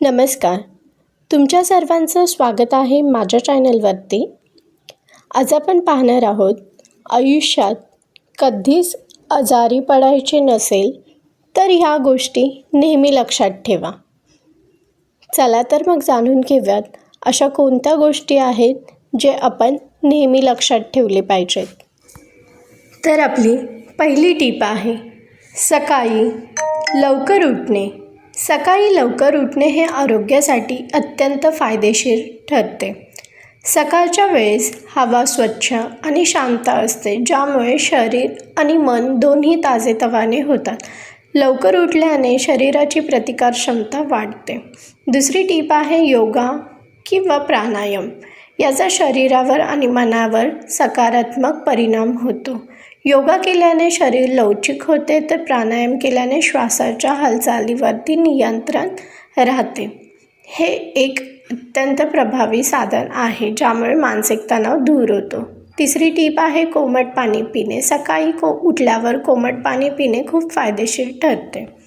नमस्कार. तुमच्या सर्वांचं स्वागत आहे माझ्या चॅनलवरती. आज आपण पाहणार आहोत आयुष्यात कधीच आजारी पडायचे नसेल तर ह्या गोष्टी नेहमी लक्षात ठेवा. चला तर मग जाणून घेऊयात अशा कोणत्या गोष्टी आहेत जे आपण नेहमी लक्षात ठेवले पाहिजेत. तर आपली पहिली टीप आहे सकाळी लवकर उठणे. सकाळी लवकर उठणे हे आरोग्यासाठी अत्यंत फायदेशीर ठरते. सकाळच्या वेळेस हवा स्वच्छ आणि शांत असते ज्यामुळे शरीर आणि मन दोन्ही ताजेतवाने होतात. लवकर उठल्याने शरीराची प्रतिकारक्षमता वाढते. दुसरी टीप आहे योगा किंवा प्राणायाम. याचा शरीरावर आणि मनावर सकारात्मक परिणाम होतो. योगा केल्याने शरीर लवचिक होते तर प्राणायाम केल्याने श्वासाच्या हालचालीवरती नियंत्रण राहते. हे एक अत्यंत प्रभावी साधन आहे ज्यामुळे मानसिक तणाव दूर होतो. तिसरी टीप आहे कोमट पाणी पिणे. सकाळी को उठल्यावर कोमट पाणी पिणे खूप फायदेशीर ठरते.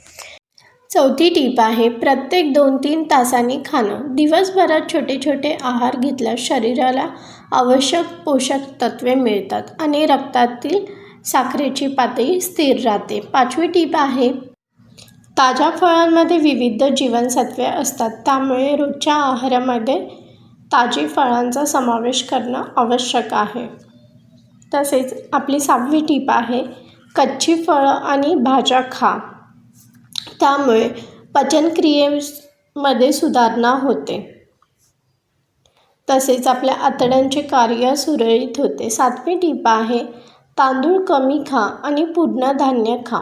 चौथी टीप आहे प्रत्येक दोन तीन तासांनी खाणं. दिवसभरात छोटे छोटे आहार घेतल्यास शरीराला आवश्यक पोषक तत्वे मिळतात आणि रक्तातील साखरेची पातळी स्थिर राहते. पाचवी टीप आहे ताज्या फळांमध्ये विविध जीवनसत्वे असतात. त्यामुळे रोजच्या आहारामध्ये ताजी फळांचा समावेश करणं आवश्यक आहे. तसेच आपली सहावी टीप आहे कच्ची फळं आणि भाज्या खा. त्यामुळे पचनक्रियेमध्ये सुधारणा होते. तसेच आपल्या आतड्यांचे कार्य सुरळीत होते. सातवी टीप आहे तांदूळ कमी खा आणि पूर्ण धान्य खा.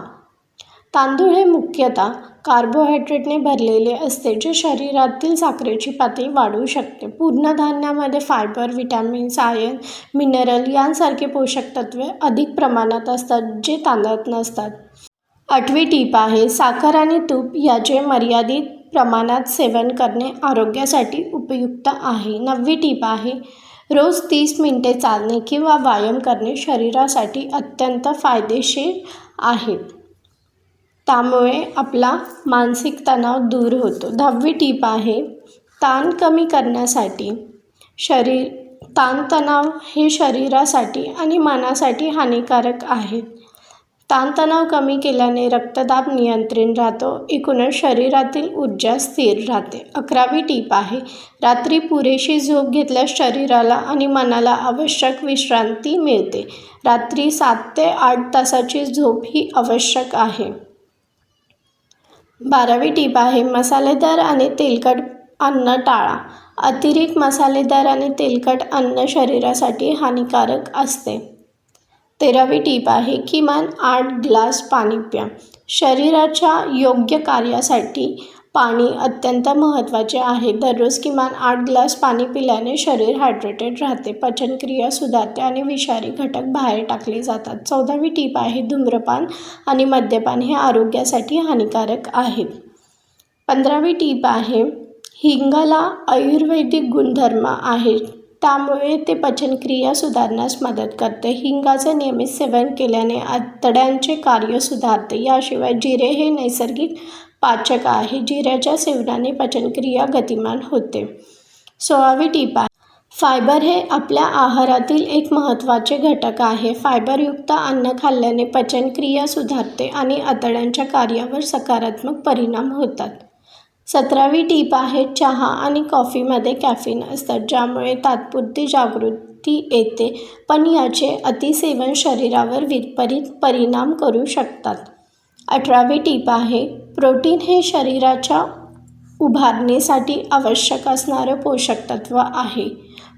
तांदूळ हे मुख्यतः कार्बोहायड्रेटने भरलेले असते जे शरीरातील साखरेची पातळी वाढवू शकते. पूर्ण धान्यामध्ये फायबर विटॅमिन्स आयर्न मिनरल यांसारखे पोषक तत्वे अधिक प्रमाणात असतात जे तांदळात नसतात. आठवी टीप आहे साखर आणि तूप याचे मर्यादित प्रमाणात सेवन करणे आरोग्यासाठी उपयुक्त आहे. नववी टीप आहे रोज तीस मिनटे चालणे किंवा व्यायाम करणे शरीरासाठी अत्यंत फायदेशीर आहे. त्यामुळे आपला मानसिक तणाव दूर होतो. दहावी टीप आहे ताण कमी करण्यासाठी. शरीर ताणतणाव हे शरीरासाठी आणि मनासाठी हानिकारक आहेत ताणतणाव कमी केल्याने रक्तदाब नियंत्रण राहतो. एकूणच शरीरातील ऊर्जा स्थिर राहते. अकरावी टीप आहे. रात्री पुरेशी झोप घेतल्यास शरीराला आणि मनाला आवश्यक विश्रांती मिळते. रात्री सात ते आठ तासाची झोप ही आवश्यक आहे. बारावी टीप आहे. मसालेदार आणि तेलकट अन्न टाळा. अतिरिक्त मसालेदार आणि तेलकट अन्न शरीरासाठी हानिकारक असते. तेरावी टीप आहे किमान आठ ग्लास पाणी प्या. शरीराच्या योग्य कार्यासाठी पाणी अत्यंत महत्त्वाचे आहे. दररोज किमान आठ ग्लास पाणी पिल्याने शरीर हायड्रेटेड राहते. पचनक्रिया सुधारते आणि विषारी घटक बाहेर टाकले जातात. चौदावी टीप आहे धूम्रपान आणि मद्यपान हे आरोग्यासाठी हानिकारक आहे. पंधरावी टीप आहे हिंगाला आयुर्वेदिक गुणधर्म आहे त्यामुळे ते पचनक्रिया सुधारण्यास मदत करते. हिंगाचे नियमित सेवन केल्याने आतड्यांचे कार्य सुधारते. याशिवाय जिरे हे नैसर्गिक पाचक आहे. जिऱ्याच्या सेवनाने पचनक्रिया गतिमान होते. सोळावी टीपा फायबर हे आपल्या आहारातील एक महत्त्वाचे घटक आहे. फायबरयुक्त अन्न खाल्ल्याने पचनक्रिया सुधारते आणि आतड्यांच्या कार्यावर सकारात्मक परिणाम होतात. सतरावी टीप आहे चहा आणि कॉफीमध्ये कॅफिन असतात ज्यामुळे तात्पुरती जागृती येते पण याचे अतिसेवन शरीरावर विपरीत परिणाम करू शकतात. अठरावी टीप आहे प्रोटीन हे शरीराच्या उभारणीसाठी आवश्यक असणारं पोषक तत्व आहे.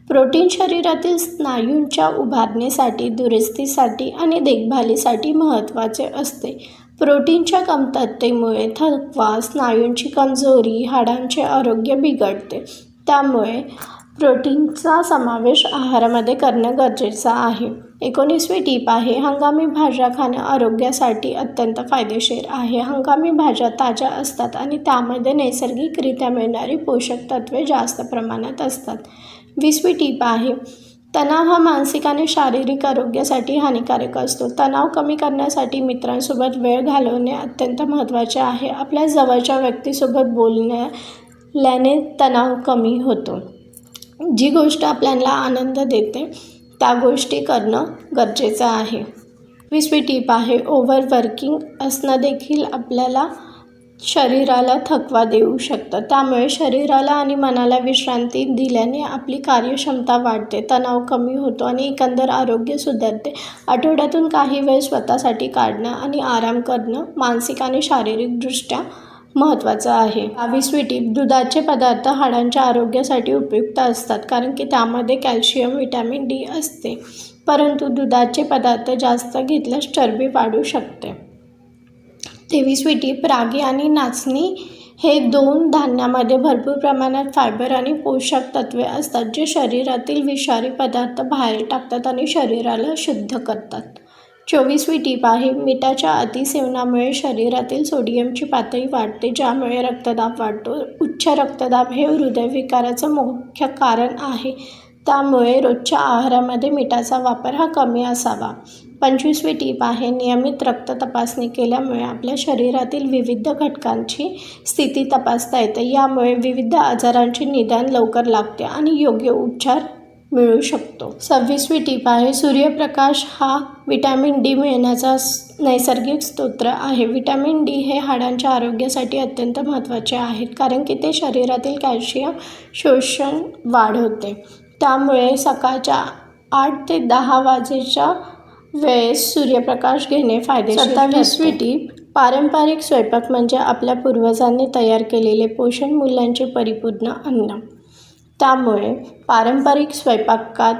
प्रोटीन शरीरातील स्नायूंच्या उभारणीसाठी दुरुस्तीसाठी आणि देखभालीसाठी महत्त्वाचे असते. प्रोटीनच्या कमतरतेमुळे थकवा स्नायूंची कमजोरी हाडांचे आरोग्य बिघडते. त्यामुळे प्रोटीनचा समावेश आहारामध्ये करणं गरजेचं आहे. एकोणीसवी टीप आहे हंगामी भाज्या खाणं आरोग्यासाठी अत्यंत फायदेशीर आहे. हंगामी भाज्या ताज्या असतात आणि त्यामध्ये नैसर्गिकरित्या मिळणारी पोषक तत्वे जास्त प्रमाणात असतात. वीसवी टीप आहे तणाव हा मानसिक आणि शारीरिक आरोग्यासाठी हानिकारक असतो. तणाव कमी करण्यासाठी मित्रांसोबत वेळ घालवणे अत्यंत महत्त्वाचे आहे. आपल्या जवळच्या व्यक्तीसोबत बोलण्याने तणाव कमी होतो. जी गोष्ट आपल्याला आनंद देते त्या गोष्टी करणं गरजेचं आहे. वीसवी टीप आहे. ओव्हर वर्किंग असणं देखील आपल्याला शरीराला थकवा देऊ शकतं. त्यामुळे शरीराला आणि मनाला विश्रांती दिल्याने आपली कार्यक्षमता वाढते तणाव कमी होतो आणि एकंदर आरोग्य सुधारते. आठवड्यातून काही वेळ स्वतःसाठी काढणं आणि आराम करणं मानसिक आणि शारीरिकदृष्ट्या महत्त्वाचं आहे. बावीसवी टीप दुधाचे पदार्थ हाडांच्या आरोग्यासाठी उपयुक्त असतात कारण की त्यामध्ये कॅल्शियम विटॅमिन डी असते. परंतु दुधाचे पदार्थ जास्त घेतल्यास चरबी वाढू शकते. तेवीसवी टीप रागी आणि नाचणी हे दोन धान्यामध्ये भरपूर प्रमाणात फायबर आणि पोषक तत्वे असतात जे शरीरातील विषारी पदार्थ बाहेर टाकतात आणि शरीराला शुद्ध करतात. चोवीसवी टीप आहे मिठाच्या अतिसेवनामुळे शरीरातील सोडियमची पातळी वाढते ज्यामुळे रक्तदाब वाढतो. उच्च रक्तदाब हे हृदयविकाराचं मुख्य कारण आहे. त्यामुळे रोजच्या आहारामध्ये मिठाचा वापर हा कमी असावा. पंचवीसवी टीप आहे. नियमित रक्त तपासणी केल्यामुळे आपल्या शरीरातील विविध घटकांची स्थिती तपासता येते. यामुळे विविध आजारांचे निदान लवकर लागते आणि योग्य उपचार मिळू शकतो. सव्वीसवी टीप आहे. सूर्यप्रकाश हा विटॅमिन डी मिळण्याचा नैसर्गिक स्तोत्र आहे. विटॅमिन डी हे हाडांच्या आरोग्यासाठी अत्यंत महत्त्वाचे आहेत कारण की ते शरीरातील कॅल्शियम शोषण वाढवते. त्यामुळे सकाळच्या आठ ते दहा वाजेच्या वेळेस सूर्यप्रकाश घेणे फायदेशीर सत्तावीसवी टीप पारंपरिक स्वयंपाक म्हणजे आपल्या पूर्वजांनी तयार केलेले पोषण मूल्यांचे परिपूर्ण अन्न. त्यामुळे पारंपरिक स्वयंपाकात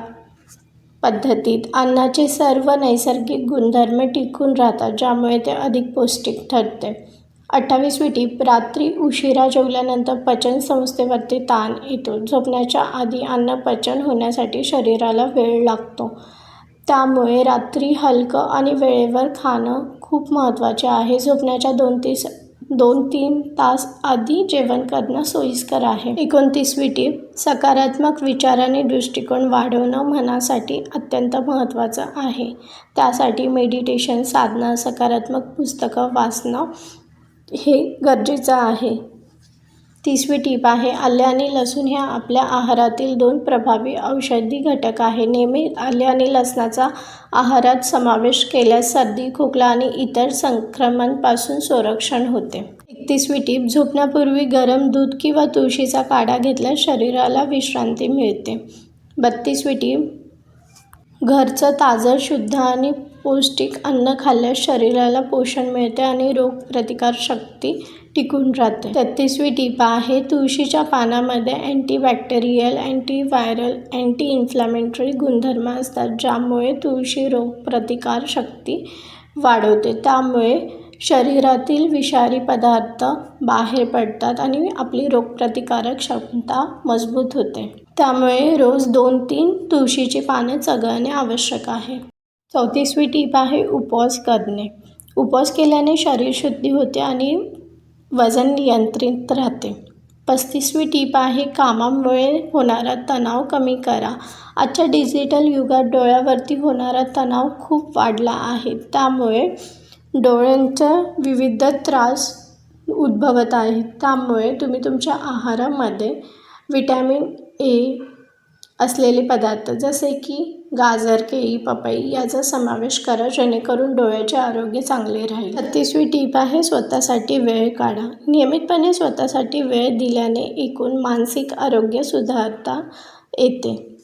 पद्धतीत अन्नाचे सर्व नैसर्गिक गुणधर्म टिकून राहतात ज्यामुळे ते अधिक पौष्टिक ठरते. अठ्ठावीसवी टीप रात्री उशिरा जेवल्यानंतर पचनसंस्थेवरती ताण येतो. झोपण्याच्या आधी अन्न पचन होण्यासाठी शरीराला वेळ लागतो. त्यामुळे रात्री हलकं आणि वेळेवर खाणं खूप महत्त्वाचे आहे. झोपण्याच्या दोन तीस दोन तीन तास आधी जेवण करणं सोयीस्कर आहे. एकोणतीसवी टीप सकारात्मक विचार आणि दृष्टिकोन वाढवणं मनासाठी अत्यंत महत्त्वाचं आहे. त्यासाठी मेडिटेशन साधना सकारात्मक पुस्तकं वाचणं हे गरजेचं आहे. तिसवी टीप आहे आले आणि लसूण ह्या आपल्या आहारातील दोन प्रभावी औषधी घटक आहे. नेहमी आले आणि लसणाचा आहारात समावेश केल्यास सर्दी खोकला आणि इतर संक्रमणपासून संरक्षण होते. एकतीसवी टीप झोपण्यापूर्वी गरम दूध किंवा तुळशीचा काढा घेतल्यास शरीराला विश्रांती मिळते. बत्तीसवी टीप घरचं ताजं शुद्ध आणि पौष्टिक अन्न खाल्ल्यास शरीराला पोषण मिळते आणि रोगप्रतिकारशक्ती टिकून राहते. तेहतीसवी टिपा आहे तुळशीच्या पानामध्ये अँटीबॅक्टेरियल अँटीव्हायरल अँटी इन्फ्लॅमेटरी गुणधर्म असतात ज्यामुळे तुळशी रोगप्रतिकारशक्ती वाढवते. त्यामुळे शरीरातील विषारी पदार्थ बाहेर पडतात आणि आपली रोगप्रतिकारक क्षमता मजबूत होते. त्यामुळे रोज दोन तीन तुळशीची पाने चघळणे आवश्यक आहे. चौतीसवी टीप आहे उपवास करणे. उपवास केल्याने शरीर शुद्धी होते आणि वजन नियंत्रित राहते. पस्तीसवी टीप आहे कामामुळे होणारा तणाव कमी करा. आजच्या डिजिटल युगात डोळ्यावरती होणारा तणाव खूप वाढला आहे. त्यामुळे डोळ्यांचा विविध त्रास उद्भवत आहेत. त्यामुळे तुम्ही तुमच्या आहारामध्ये विटॅमिन ए असलेले पदार्थ जसे की गाजर केळी पपई याचा समावेश करा जेणेकरून डोळ्याचे आरोग्य चांगले राहील. छत्तीसवी टीप आहे स्वतःसाठी वेळ काढा. नियमितपणे स्वतःसाठी वेळ दिल्याने एकूण मानसिक आरोग्य सुधारता येते.